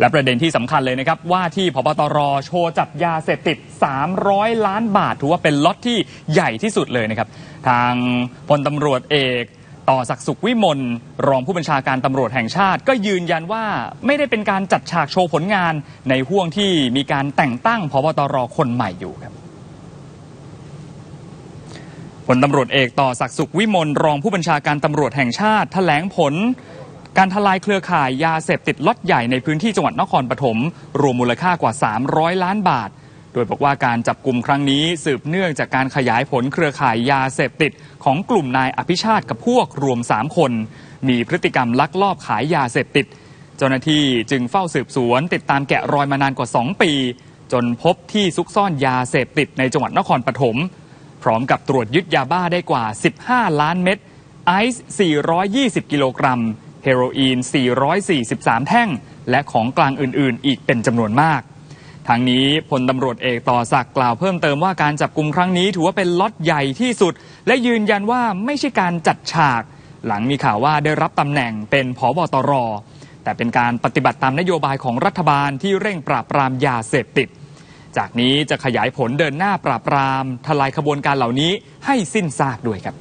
และประเด็นที่สำคัญเลยนะครับ ว่าที่พบตรโชว์จับยาเสพติด 300 ล้านบาท ถือว่าเป็นล็อตที่ใหญ่ที่สุดเลยนะครับ ทางพลตำรวจเอกต่อศักดิ์สุขวิมลรองผู้บัญชาการตำรวจแห่งชาติ ก็ยืนยันว่าไม่ได้เป็นการจัดฉากโชว์ผลงานในห่วงที่มีการแต่งตั้งพบตรคนใหม่อยู่ครับพลตำรวจเอกต่อศักดิ์สุขวิมลรองผู้บัญชาการตำรวจแห่งชาติแถลงผล การทลายเครือข่ายยาเสพติดล็อตใหญ่ในพื้นที่จังหวัดนครปฐมรวมมูลค่ากว่า 300 ล้านบาท โดยบอกว่าการจับกลุ่มครั้งนี้สืบเนื่องจากการขยายผลเครือข่ายยาเสพติดของกลุ่มนายอภิชาติกับพวกรวม 3 คน มีพฤติกรรมลักลอบขายยาเสพติด เจ้าหน้าที่จึงเฝ้าสืบสวน ติดตามแกะรอยมานานกว่า 2 ปี จนพบที่ซุกซ่อนยาเสพติดในจังหวัดนครปฐมพร้อมกับตรวจยึดยาบ้าได้กว่า 15 ล้านเม็ดไอซ์420 กิโลกรัม เฮโรอีน 443 แท่ง และของกลางอื่น ๆ อีกเป็นจำนวนมาก ทางนี้พลตำรวจเอกต่อศักดิ์กล่าวเพิ่มเติมว่าการจับกลุ่มครั้งนี้ถือว่าเป็นล็อตใหญ่ที่สุด และยืนยันว่าไม่ใช่การจัดฉาก หลังมีข่าวว่าได้รับตำแหน่งเป็นผบตร แต่เป็นการปฏิบัติตามนโยบายของรัฐบาลที่เร่งปราบปรามยาเสพติด จากนี้จะขยายผลเดินหน้าปราบปราม ทลายขบวนการเหล่านี้ให้สิ้นซากด้วยครับ